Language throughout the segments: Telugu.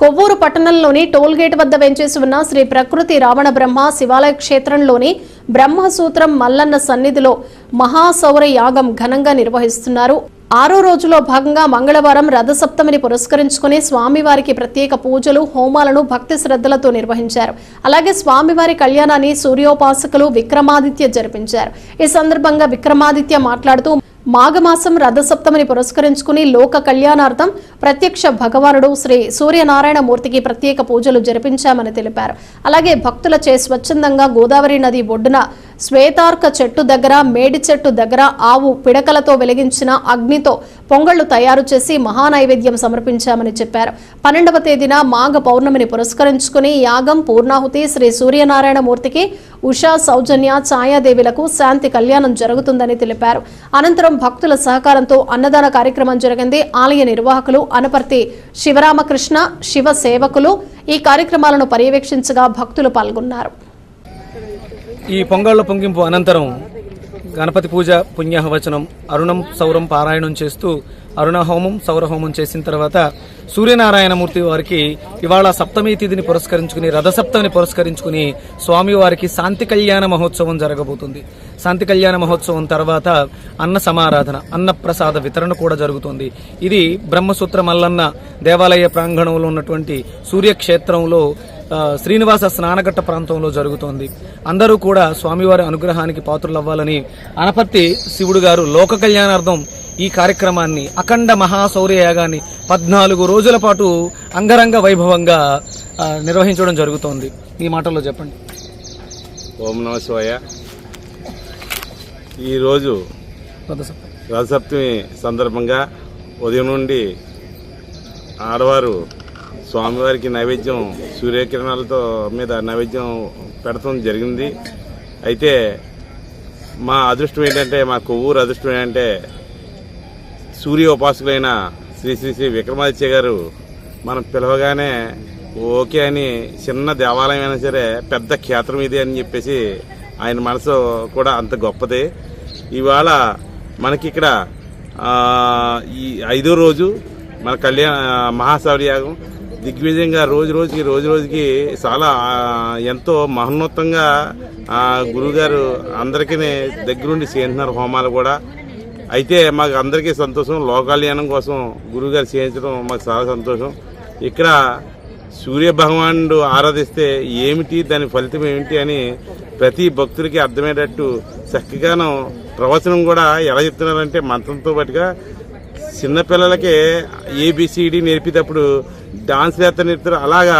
కొవ్వూరు పట్టణంలోని టోల్గేట్ వద్ద వెంచేసి ఉన్న శ్రీ ప్రకృతి రావణ బ్రహ్మ శివాలయ క్షేత్రంలోని బ్రహ్మసూత్రం మల్లన్న సన్నిధిలో మహాసౌర యాగం ఘనంగా నిర్వహిస్తున్నారు. ఆరో రోజులో భాగంగా మంగళవారం రథసప్తమిని పురస్కరించుకుని స్వామివారికి ప్రత్యేక పూజలు హోమాలను భక్తి శ్రద్ధలతో నిర్వహించారు. అలాగే స్వామివారి కళ్యాణాన్ని సూర్యోపాసకులు విక్రమాదిత్య జరిపించారు. ఈ సందర్భంగా విక్రమాదిత్య మాట్లాడుతూ మాఘమాసం రథసప్తమిని పురస్కరించుకుని లోక కళ్యాణార్థం ప్రత్యక్ష భగవానుడు శ్రీ సూర్యనారాయణ మూర్తికి ప్రత్యేక పూజలు జరిపించామని తెలిపారు. అలాగే భక్తులచే స్వచ్ఛందంగా గోదావరి నది ఒడ్డున శ్వేతార్క చెట్టు దగ్గర మేడి చెట్టు దగ్గర ఆవు పిడకలతో వెలిగించిన అగ్నితో పొంగళ్ళు తయారు చేసి మహానైవేద్యం సమర్పించామని చెప్పారు. పన్నెండవ తేదీన మాఘ పౌర్ణమిని పురస్కరించుకుని యాగం పూర్ణాహుతి శ్రీ సూర్యనారాయణ మూర్తికి ఉషా సౌజన్య ఛాయాదేవిలకు శాంతి కళ్యాణం జరుగుతుందని తెలిపారు. అనంతరం భక్తుల సహకారంతో అన్నదాన కార్యక్రమం జరిగింది. ఆలయ నిర్వాహకులు అనపర్తి శివరామకృష్ణ శివ సేవకులు ఈ కార్యక్రమాలను పర్యవేక్షించగా భక్తులు పాల్గొన్నారు. ఈ పొంగళ్ళ పొంగింపు అనంతరం గణపతి పూజ పుణ్యహవచనం అరుణం సౌరం పారాయణం చేస్తూ అరుణహోమం సౌరహోమం చేసిన తర్వాత సూర్యనారాయణమూర్తి వారికి ఇవాళ సప్తమి తిథిని పురస్కరించుకుని రథసప్తమిని పురస్కరించుకుని స్వామివారికి శాంతి కళ్యాణ మహోత్సవం జరగబోతుంది. శాంతి కళ్యాణ మహోత్సవం తర్వాత అన్న సమారాధన అన్న ప్రసాద వితరణ కూడా జరుగుతుంది. ఇది బ్రహ్మసూత్ర మల్లన్న దేవాలయ ప్రాంగణంలో ఉన్నటువంటి సూర్యక్షేత్రంలో శ్రీనివాస స్నానఘట్ట ప్రాంతంలో జరుగుతోంది. అందరూ కూడా స్వామివారి అనుగ్రహానికి పాత్రులవ్వాలని అనపర్తి శివుడు గారు లోక కళ్యాణార్థం ఈ కార్యక్రమాన్ని అఖండ మహాశౌర్య యాగాన్ని పద్నాలుగు రోజుల పాటు అంగరంగ వైభవంగా నిర్వహించడం జరుగుతోంది. ఈ మాటల్లో చెప్పండి. ఓం నమ శివాయ. ఈరోజు. రథసప్తమి సందర్భంగా ఉదయం నుండి ఆడవారు స్వామివారికి నైవేద్యం సూర్యకిరణాలతో మీద నైవేద్యం పెడతం జరిగింది. అయితే మా అదృష్టం ఏంటంటే మా కొవ్వూరు అదృష్టం ఏంటంటే సూర్య ఉపాసకులైన శ్రీ శ్రీ శ్రీ విక్రమాదిత్య గారు మనం పిలవగానే ఓకే అని చిన్న దేవాలయం అయినా సరే పెద్ద క్షేత్రం ఇది అని చెప్పేసి ఆయన మనసు కూడా అంత గొప్పది. ఇవాళ మనకి ఇక్కడ ఈ ఐదో రోజు మన కళ్యాణ మహాశౌర్యాగం దిగ్విజయంగా రోజు రోజుకి రోజు రోజుకి చాలా ఎంతో మహోన్నతంగా గురుగారు అందరికీ దగ్గరుండి చేస్తున్నారు హోమాలు కూడా. అయితే మాకు అందరికీ సంతోషం లోకల్యాణం కోసం గురుగారు చేయించడం మాకు చాలా సంతోషం. ఇక్కడ సూర్య భగవానుడు ఆరాధిస్తే ఏమిటి దాని ఫలితం ఏమిటి అని ప్రతి భక్తుడికి అర్థమయ్యేటట్టు చక్కగాను ప్రవచనం కూడా ఎలా చెప్తున్నారంటే మంత్రంతో పాటుగా చిన్నపిల్లలకే ఏబిసిడి నేర్పేటప్పుడు డాన్స్ వేస్తా నేర్పుతారు. అలాగా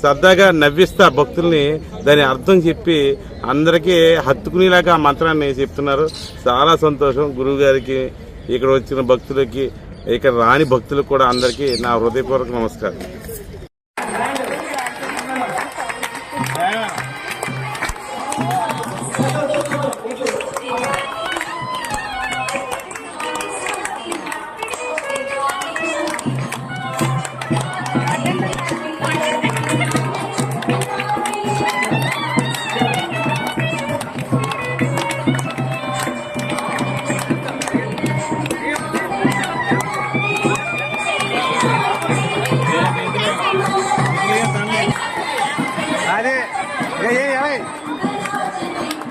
సరదాగా నవ్విస్తా భక్తుల్ని దాని అర్థం చెప్పి అందరికీ హత్తుకునేలాగా ఆ మంత్రాన్ని చెప్తున్నారు. చాలా సంతోషం గురువు గారికి ఇక్కడ వచ్చిన భక్తులకి ఇక్కడ రాని భక్తులకు కూడా అందరికీ నా హృదయపూర్వక నమస్కారం.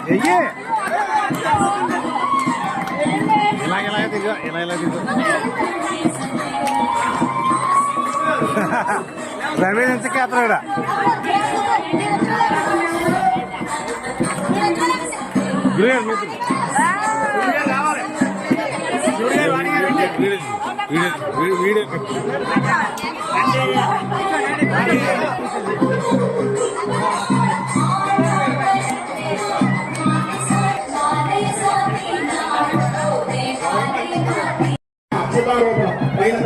ఎయ్యి ఇలా ఇలా దిగు ఇలా ఇలా దిగు రవి నుంచి కేతరాడా వీడియో.